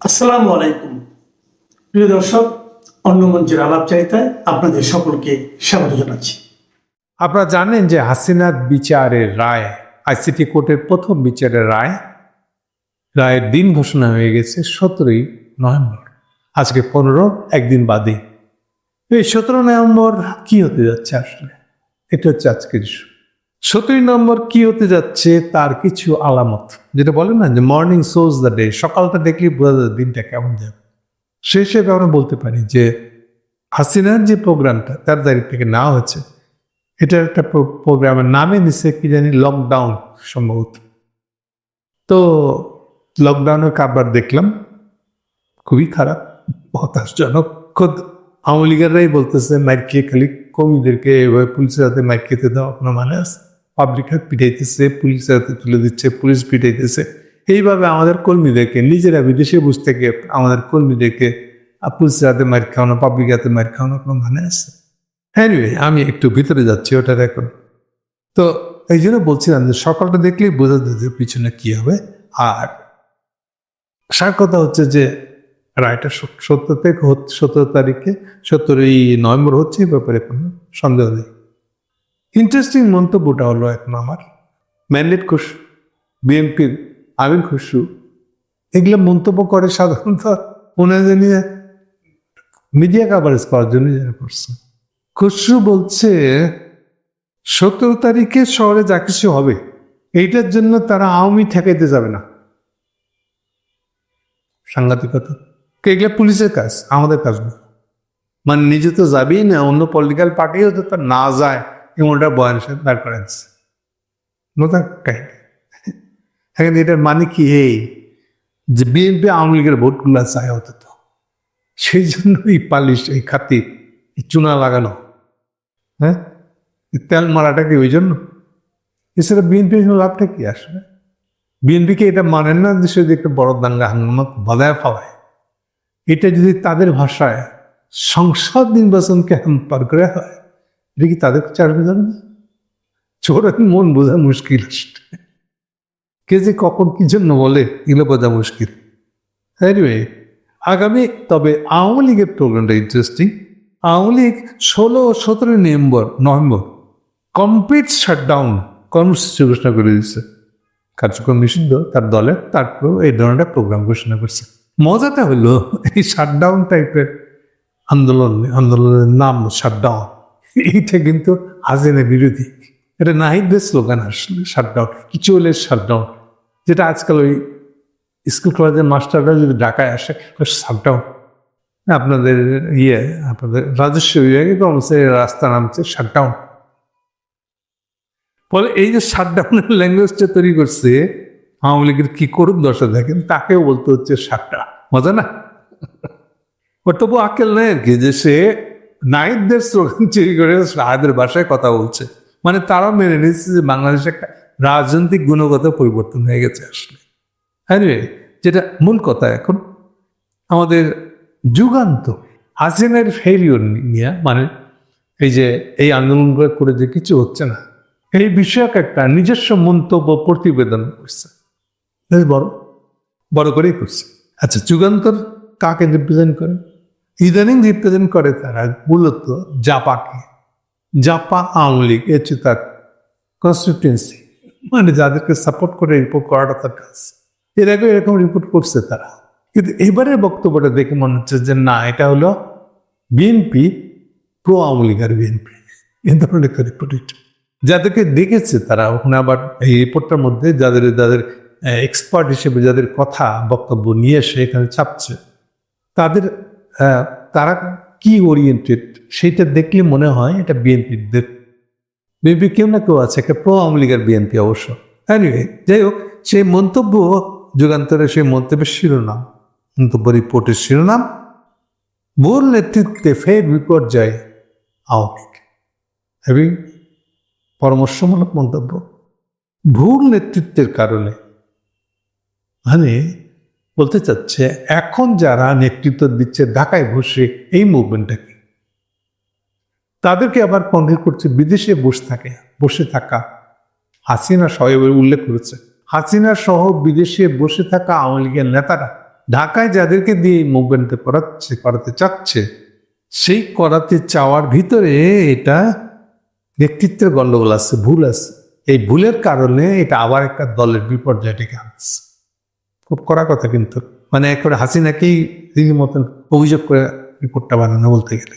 আসসালামু আলাইকুম। প্রিয় দর্শক, অন্য মঞ্চের আলাপচারিতায় আপনাদের সকলকে স্বাগত জানাচ্ছি। আপনারা জানেন যে হাসিনার বিচারের রায়, আইসিটি কোর্টের প্রথম বিচারের রায়, রায়ের দিন ঘোষণা হয়ে গেছে সতেরোই নভেম্বর। আজকে পনেরো, একদিন বাদে। এই সতেরো নভেম্বর কি হতে যাচ্ছে আসলে? এটা হচ্ছে আজকের ইস্যু সতেরোই নম্বর কি হতে যাচ্ছে? তার কিছু আলামত। যেটা বলে না যে মর্নিং সোজ দ্য ডে সকালটা দেখলেই বোঝা যায় দিনটা কেমন যাবে সে হিসেবে আমরা বলতে পারি যে হাসিনার যে প্রোগ্রামটা, তার তারিখ থেকে নেওয়া হয়েছে। এটা একটা প্রো- প্রোগ্রামের নামে নিচ্ছে কি জানি লকডাউন সম্ভবত। তো লকডাউনের কারবার দেখলাম, খুবই খারাপ, হতাশজনক। খোদ আওয়ামী লীগেররাই বলতেছে, মাইর খেয়ে খালি কর্মীদেরকে এভাবে পুলিশের হাতে মাইর খেতে দেওয়া কোনো মানে আছে? পাবলিক হাত পিটাইতেছে, পুলিশের হাতে তুলে দিচ্ছে, পুলিশ পিটাইতেছে। এইভাবে আমাদের কর্মীদেরকে, নিজেরা বিদেশে বসে থেকে আমাদের কর্মীদেরকে পুলিশের হাতে মার খাওয়ানো পাবলিক হাতে মার খাওয়ানো কোনো মানে আছে? এনিওয়ে আমি একটু ভিতরে যাচ্ছি ওটার এখন। তো এই জন্য বলছিলাম যে, সকালটা দেখলেই বোঝা যায় পিছনে কি হবে। আর সার কথা হচ্ছে যে, রায়টা সত- সত্তর থেকে সতেরো তারিখে, সতেরোই নভেম্বর হচ্ছে এই ব্যাপারে কোনো সন্দেহ নেই। ইন্টারেস্টিং মন্তব্যটা হলো এখন আমার ম্যান্ডেট খুশু বিএনপির আমির খুশু এগুলো মন্তব্য করে সাধারণত ওনাদের নিয়ে মিডিয়া কাভারেজ করার জন্য যেন করছে। খুশরু বলছে, সতেরো তারিখে শহরে যা কিছু হবে, এইটার জন্য তারা আওয়ামী ঠেকাইতে যাবে না। সাংঘাতিকতা। এগুলো পুলিশের কাজ, আমাদের কাজ না। মানে নিজে তো যাবেই না, অন্য পলিটিক্যাল পার্টিও তো না যায়। এমনটা বয়ান দাঁড় করে দিচ্ছে নতুন কাহিনী এখন এটার মানে কি? এই যে বিএনপি আওয়ামী লীগের ভোটগুলো চায় হতো তো সেই জন্য এই পালিশ এই খাতির, এই চুনা লাগানো। হ্যাঁ? তেল মারাটা কি ওই জন্য? এছাড়া বিএনপির লাভটা কি আসবে বিএনপিকে এটা মানেন না যে শুধু একটা বড় দাঙ্গা হাঙ্গামা বাধায় পাওয়ায় এটা যদি তাদের ভাষায় সংসদ নির্বাচনকে হ্যাম্পার করে হয় এটা কি তাদের চারবে যাবে না চোরের মন বোঝা মুশকিল কে যে কখন কি জন্য বলে, এগুলো বোঝা মুশকিল। এনিওয়ে আগামী, তবে আওয়ামী লীগের প্রোগ্রামটা ইন্টারেস্টিং আওয়ামী লীগ ষোলো সতেরোই নভেম্বর নভেম্বর কমপ্লিট শাটডাউন কর্মসূচি ঘোষণা করে দিচ্ছে কার্যক্রম নিষিদ্ধ, তার দলের, তারপরেও এই ধরনের প্রোগ্রাম ঘোষণা করছে। মজাটা হলো, এই শাটডাউন টাইপের আন্দোলন, আন্দোলনের নাম শাটডাউন এইটা কিন্তু হাজিনা বিরোধী। এটা নাহিদদের স্লোগান আসলে শাটডাউন হলে শাটডাউন যেটা আজকাল ওই স্কুল কলেজের মাস্টাররা যদি ঢাকায় আসে শাটডাউন আপনাদের ইয়ে আপনাদের রাজস্ব বিভাগে কর্মচারী রাস্তা নামছে শাটডাউন ফলে এই যে শাটডাউনের ল্যাঙ্গুয়েজটা তৈরি করছে, আওয়ামী লীগের কি করুন দশা দেখেন, তাকেও বলতে হচ্ছে শাটটা মজা না? ওর তবু আকেল নেই আর কি, যে সে নাইটদের স্লোগান চুরি করে শাহেদের ভাষায় কথা বলছে। মানে তারা মেনে নিচ্ছে যে বাংলাদেশে একটা রাজনৈতিক গুণগত পরিবর্তন হয়ে গেছে আসলে। হ্যাঁ যেটা মূল কথা এখন। আমাদের যুগান্ত হাসিনের ফেরিওর নিয়ে মানে এই যে এই আন্দোলনগুলো করে যে কিছু হচ্ছে না, এই বিষয়ক একটা নিজস্ব মন্তব্য প্রতিবেদন করছে। বেশ বড় বড় করেই করছে। আচ্ছা যুগান্তর কাকে রিপ্রেজেন্ট করে? ইদানিং রিপ্রেজেন্ট করে তারা মূলত জাপাকে জাপা আওয়ামী লীগ এ হচ্ছে তার কনস্টিটিউয়েন্সি মানে যাদেরকে সাপোর্ট করে রিপোর্ট করাটা তার কাজ। এর আগে এরকম রিপোর্ট করছে তারা। কিন্তু এবারের বক্তব্যটা দেখে মনে হচ্ছে যে না, এটা হলো বিএনপি প্রো আওয়ামী লীগ আর বিএনপি এ ধরনের একটা রিপোর্ট। যাদেরকে দেখেছে তারা, ওখানে আবার এই রিপোর্টটার মধ্যে যাদের যাদের এক্সপার্ট হিসেবে যাদের কথা বক্তব্য নিয়ে এসে এখানে ছাপছে, তাদের তারা কি ওরিয়েন্টেড সেটা দেখলে মনে হয় এটা বিএনপিদের। বিএনপি কেউ না কেউ আছে, একটা প্রো আওয়ামী লীগের বিএনপি অবশ্য। এনিওয়ে যাই হোক, সেই মন্তব্য যুগান্তরের সেই মন্তব্যের শিরোনাম, মন্তব্য রিপোর্টের শিরোনাম, ভুল নেতৃত্বে ফের বিপর্যয়, আওয়ামী লীগ। এবং পরামর্শমূলক মন্তব্য। ভুল নেতৃত্বের কারণে মানে বলতে চাচ্ছে, এখন যারা নেতৃত্ব দিচ্ছে ঢাকায় বসে এই মুভমেন্টটাকে তাদেরকে আবার কন্ট্রোল করছে বিদেশে বসে থাকে, বসে থাকা হাসিনা সহ উল্লেখ করেছে। হাসিনা সহ বিদেশে বসে থাকা আওয়ামী লীগের নেতারা ঢাকায় যাদেরকে দিয়ে এই মুভমেন্টে করাচ্ছে, করাতে চাচ্ছে, সেই করাতে চাওয়ার ভিতরে এটা নেতৃত্বের গন্ডগোল আছে, ভুল আছে। এই ভুলের কারণে এটা আবার একটা দলের বিপর্যয় ডেকে আনছে। খুব কড়া কথা কিন্তু। মানে একেবারে হাসিনাকেই তিনি মতন অভিযোগ করে রিপোর্টটা বানানো বলতে গেলে।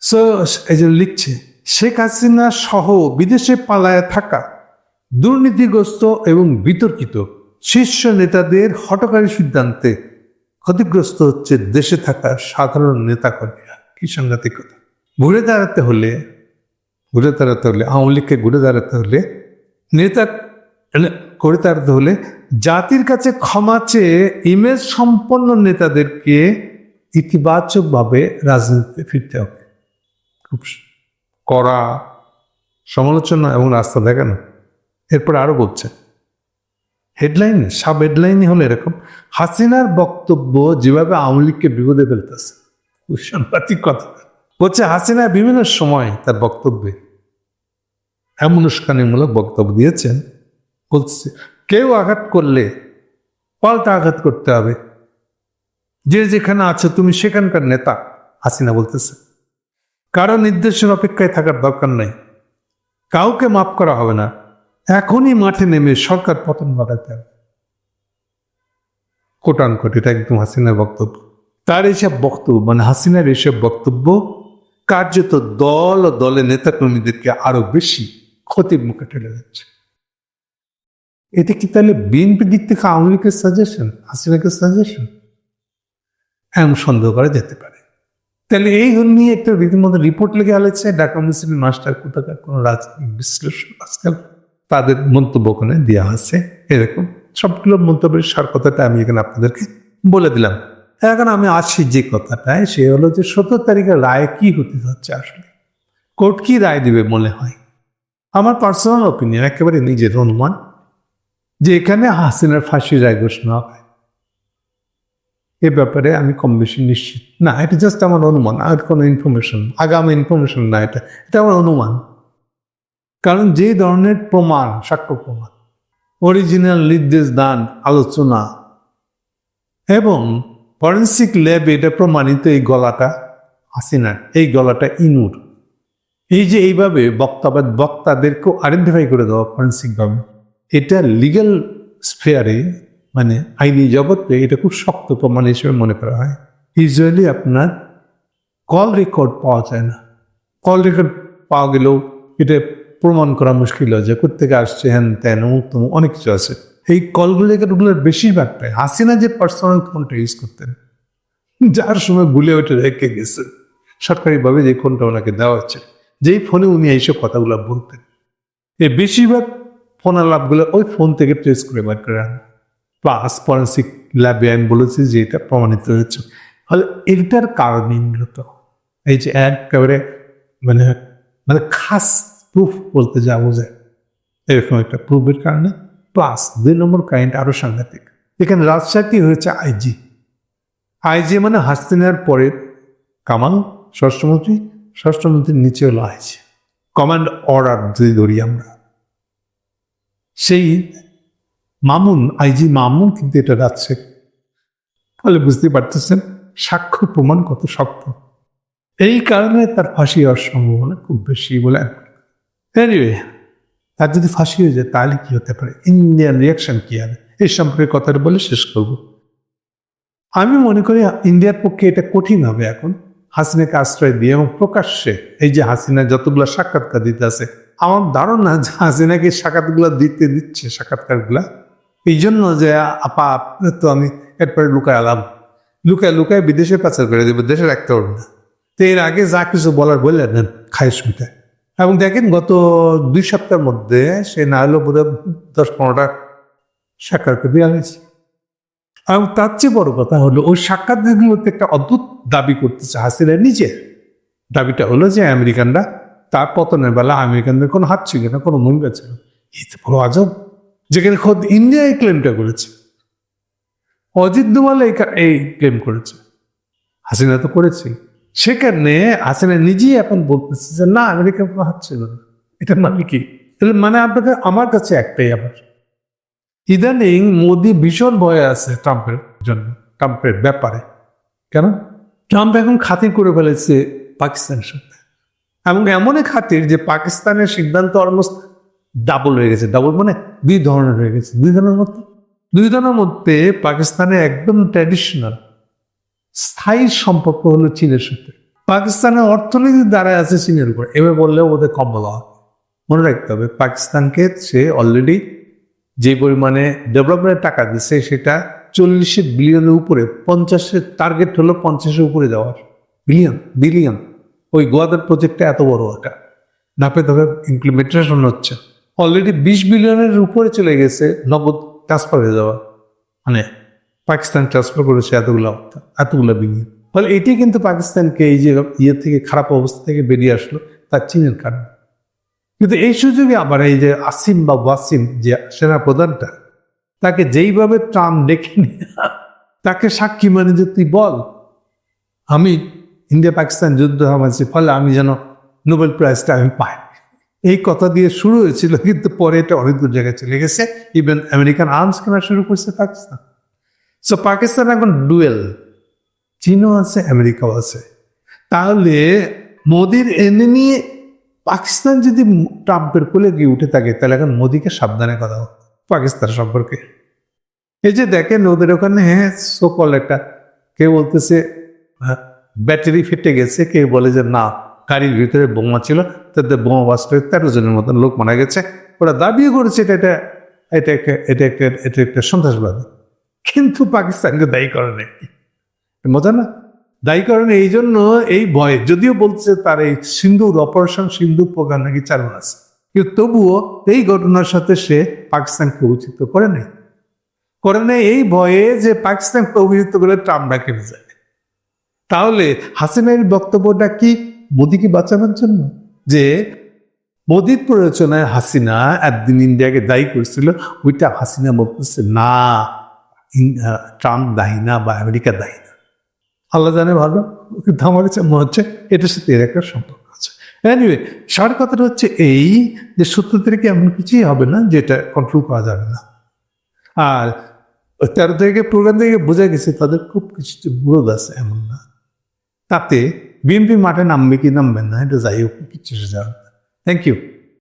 সো এই যে লিখছে, শেখ হাসিনা সহ বিদেশে পালায় থাকা, দুর্নীতিগ্রস্ত এবং বিতর্কিত শীর্ষ নেতাদের হটকারী সিদ্ধান্তে ক্ষতিগ্রস্ত হচ্ছে দেশে থাকা সাধারণ নেতাকর্মীরা। কি সাংঘাতিক কথা। ঘুরে দাঁড়াতে হলে, ঘুরে দাঁড়াতে হলে, আওয়ামী লীগকে ঘুরে দাঁড়াতে হলে, নেতা করে দাঁড়াতে হলে জাতির কাছে ক্ষমা চেয়ে ইমেজ সম্পন্ন নেতাদেরকে ইতিবাচকভাবে রাজনীতিতে ফিরতে হবে। খুব কড়া সমালোচনা এবং রাস্তা দেখানো এরপর আরও বলছে হেডলাইন সাব হেডলাইনই হলো এরকম, হাসিনার বক্তব্য যেভাবে আওয়ামী লীগকে বিপদে ফেলতেছে। কথা। বলছে, হাসিনা বিভিন্ন সময় তার বক্তব্যে এমন উস্কানিমূলক বক্তব্য দিয়েছেন বলছে কেউ আঘাত করলে পাল্টা আঘাত করতে হবে। যে যেখানে আছো তুমি সেখানকার নেতা। হাসিনা বলতেছে, কারও নির্দেশের অপেক্ষায় থাকার দরকার নাই। কাউকে মাফ করা হবে না। এখনই মাঠে নেমে সরকার পতন ঘটাতে হবে। কোটান কোট এটা একদম হাসিনার বক্তব্য। তার এইসব বক্তব্য মানে হাসিনার এইসব বক্তব্য কার্যত দল ও দলের নেতাকর্মীদেরকে আরও বেশি ক্ষতির মুখে ঠেলে যাচ্ছে এটা কি তাহলে বিএনপি দিক থেকে আওয়ামী লীগের সাজেশন হাসিনাকে সাজেশন এমন সন্দেহ করা যেতে পারে। তাহলে এই নিয়ে একটা রীতিমতো রিপোর্ট লেগে আলেছে, ঢাকা মিউনিসিপাল মাস্টার কোথাকার কোনো রাজনৈতিক বিশ্লেষণ আজকাল তাদের মন্তব্য ওখানে দেওয়া আছে এরকম সবগুলো মন্তব্যের সার কথাটা আমি এখানে আপনাদেরকে বলে দিলাম। এখন আমি আসি যে কথাটায়, সে হলো যে সতেরো তারিখের রায় কি হতে যাচ্ছে আসলে? কোর্ট কি রায় দিবে মনে হয়? আমার পার্সোনাল ওপিনিয়ন একেবারে নিজের অনুমান। যে এখানে হাসিনার ফাঁসি রায় ঘোষণা হবে এ ব্যাপারে আমি কম বেশি নিশ্চিত। না, এটা জাস্ট আমার অনুমান, আর কোনো ইনফরমেশন আগামী ইনফরমেশন না এটা। এটা আমার অনুমান। কারণ যে ধরনের প্রমাণ, সাক্ষ্য প্রমাণ অরিজিনাল নির্দেশ দান, আলোচনা, এবং ফরেন্সিক ল্যাবে এটা প্রমাণিত এই গলাটা হাসিনার, এই গলাটা ইনুর। এই যে এইভাবে বক্তাবাদ, বক্তাদেরকেও আইডেন্টিফাই করে দেওয়া ফরেন্সিকভাবে এটা লিগ্যাল স্ফেয়ারে মানে আইনি জগতে এটা খুব শক্ত প্রমাণ হিসেবে মনে করা হয়। ইউজুয়ালি আপনার কল রেকর্ড পাওয়া যায় না। কল রেকর্ড পাওয়া গেলেও এটা প্রমাণ করা মুশকিল হয় যে কোথেকে আসছে, হ্যান ত্যান তমুক, অনেক কিছু আছে। এই কলগুলো রেকর্ডগুলোর বেশিরভাগটাই হাসিনা যে পার্সোনাল ফোনটা ইউজ করতেন, যার সময় ভুলে ওইটা রেখে গেছে। সরকারিভাবে যে ফোনটা ওনাকে দেওয়া হচ্ছে, যেই ফোনে উনি এইসব কথাগুলো বলতেন। এ বেশিরভাগ ফোন আলাপগুলো ওই ফোন থেকে ট্রেস করে বার করে আন প্লাস ফরেন্সিক ল্যাবে আমি বলেছি যে এটা প্রমাণিত হয়েছে। ফলে এটার কারণে মূলত। এই যে একেবারে মানে মানে খাস প্রুফ বলতে যা বোঝায়। এরকম একটা প্রুফের কারণে। প্লাস দুই নম্বর কারেন্ট আরও সাংঘাতিক। এখানে রাজশাহী হয়েছে আইজি আইজি মানে হাসিনার পরে কামাল স্বরাষ্ট্রমন্ত্রী স্বরাষ্ট্রমন্ত্রীর নিচে হলো আইজি কমান্ড অর্ডার যদি ধরি আমরা। সেই মামুন আইজি মামুন কিন্তু এটা রাখছে। ফলে বুঝতে পারতেছেন, সাক্ষ্য প্রমাণ কত শক্ত। এই কারণে তার ফাঁসি হওয়ার সম্ভাবনা খুব বেশি বলে এনিওয়ে তার যদি ফাঁসি হয়ে যায়, তাহলে কি হতে পারে? ইন্ডিয়ান রিয়াকশন কি হবে এই সম্পর্কে কথাটা বলে শেষ করব। আমি মনে করি ইন্ডিয়ার পক্ষে এটা কঠিন হবে এখন। হাসিনাকে আশ্রয় দিয়ে এবং প্রকাশ্যে এই যে হাসিনা যতগুলো সাক্ষাৎকার দিতে আছে আমার ধারণা যে হাসিনাকে সাক্ষাৎগুলো দিতে দিচ্ছে, সাক্ষাৎকারগুলা। এই জন্য যে, আপা, আপনার তো আমি এরপরে লুকায় আলাম। লুকায় লুকায় বিদেশে পাচার করে দেবো, দেশে রাখতে পারব না। তো এর আগে যা কিছু বলার বললেন খাইশ মিটায় এবং দেখেন গত দুই সপ্তাহের মধ্যে সে না হলেও বোধ দশ পনেরোটা সাক্ষাৎকার দেওয়া হয়েছে এবং তার চেয়ে বড় কথা হলো, ওই সাক্ষাৎকারগুলোতে একটা অদ্ভুত দাবি করতেছে হাসিনা নিজে। দাবিটা হলো যে, আমেরিকানরা তার পতনের বেলা আমেরিকানদের কোনো হাত ছিল না, কোনো ভূমিকা ছিল তো বড় আজব। যেখানে খোদ ইন্ডিয়া এই ক্লেমটা করেছে। অজিত দোভাল এই এই ক্লেম করেছে। হাসিনা তো করেছে। সেখানে হাসিনা নিজেই এখন বলতেছে যে, না, আমেরিকার কোনো হাত ছিল না। এটা মানে কি? এর মানে আপনাকে আমার কাছে একটাই আবার। ইদানিং মোদি ভীষণ ভয়ে আছে ট্রাম্পের জন্য, ট্রাম্পের ব্যাপারে। কেন? ট্রাম্প এখন খাতির করে ফেলেছে পাকিস্তানের সাথে এবং এমনই খাতির যে পাকিস্তানের সিদ্ধান্ত অলমোস্ট ডাবল হয়ে গেছে ডাবল মানে দুই ধরনের হয়ে গেছে। দুই ধরনের মধ্যে? দুই ধরনের মধ্যে পাকিস্তানে একদম ট্র্যাডিশনাল স্থায়ী সম্পর্ক হলো চীনের সাথে পাকিস্তানের অর্থনীতি দাঁড়ায় আছে চীনের উপর। এবার বললেও ওদের কম বলা হয়। মনে রাখতে হবে, পাকিস্তানকে সে অলরেডি যে পরিমাণে ডেভেলপমেন্টের টাকা দিচ্ছে সেটা চল্লিশে বিলিয়নের উপরে, পঞ্চাশের টার্গেট হলো পঞ্চাশের উপরে যাওয়ার। বিলিয়ন বিলিয়ন ওই গোয়াদার প্রজেক্টটা এত বড় একটা। ধাপে ধাপে ইমপ্লিমেন্টেশন হচ্ছে। অলরেডি বিশ বিলিয়নের উপরে চলে গেছে নগদ ট্রান্সফার হয়ে যাওয়া। মানে পাকিস্তান ট্রান্সফার করেছে এতগুলো এতগুলো বিলিয়ন ফলে এটি কিন্তু পাকিস্তানকে এই যে ইয়ে থেকে, খারাপ অবস্থা থেকে বেরিয়ে আসলো, তার চীনের কারণে। কিন্তু এই সুযোগে আবার এই যে আসিম বা ওয়াসিম যে সেনা প্রধানটা তাকে যেইভাবে ট্রাম্প ডেকে নিয়ে, তাকে সাক্ষী মানে যে তুই বল, আমি ইন্ডিয়া পাকিস্তান যুদ্ধ থামাচ্ছি ফলে আমি যেন নোবেল প্রাইজটা আমি পাই। এই কথা দিয়ে শুরু হয়েছিল, কিন্তু পরে এটা অনেক দূর জায়গায় চলে গেছে। ইভেন আমেরিকান আর্মস কেনা শুরু করছে পাকিস্তান। সো পাকিস্তান এখন ডুয়েল চীনও আছে, আমেরিকাও আছে। তাহলে মোদির এনে নিয়ে পাকিস্তান যদি ট্রাম্পের কোলে গিয়ে উঠে থাকে, তাহলে এখন মোদিকে সাবধানে কথা পাকিস্তান সম্পর্কে। এই যে দেখেন, ওদের ওখানে হ্যাঁ সকল একটা কেউ বলতেছে ব্যাটারি ফেটে গেছে, কেউ বলে যে না, গাড়ির ভিতরে বোমা ছিল, তাদের বোমা বাস্ট তেরো জনের মতন লোক মারা গেছে। ওরা দাবিও করেছে এটা এটা এটা একটা এটা একটা এটা একটা সন্ত্রাসবাদী। কিন্তু পাকিস্তানকে দায়ী করে নেই। মজা না? দায়ী করে এই জন্য এই ভয়ে, যদিও বলছে তার এই সিন্ধুর অপারেশন সিন্ধু প্রোগ্রাম নাকি চালু আছে। কিন্তু তবুও এই ঘটনার সাথে সে পাকিস্তানকে উচিত করে নেই। করে নেই এই ভয়ে যে পাকিস্তানকে অভিযুক্ত করে ট্রাম্প ডাকে যায়। তাহলে হাসিনের বক্তব্যটা কি মোদিকে বাঁচানোর জন্য? যে মোদির প্ররোচনায় হাসিনা একদিন ইন্ডিয়াকে দায়ী করেছিল, ওইটা হাসিনা বলতেছে, না ট্রাম্প দায়ী না বা আমেরিকা দায়ী না। আল্লাহ জানে ভালো, কিন্তু আমার কাছে মনে হচ্ছে এটার সাথে এর একটা সম্পর্ক আছে। এনিওয়ে সার কথাটা হচ্ছে এই যে সত্তর তারিখে এমন কিছুই হবে না যেটা কন্ট্রোল করা যাবে না। আর তেরো তারিখে প্রোগ্রাম থেকে বোঝা গেছে তাদের খুব কিছু বিরোধ আছে এমন না। তাতে বিএনপি মাঠে নামবে কি নামবে না এটা যাই হোক কিছু যাবে থ্যাংক ইউ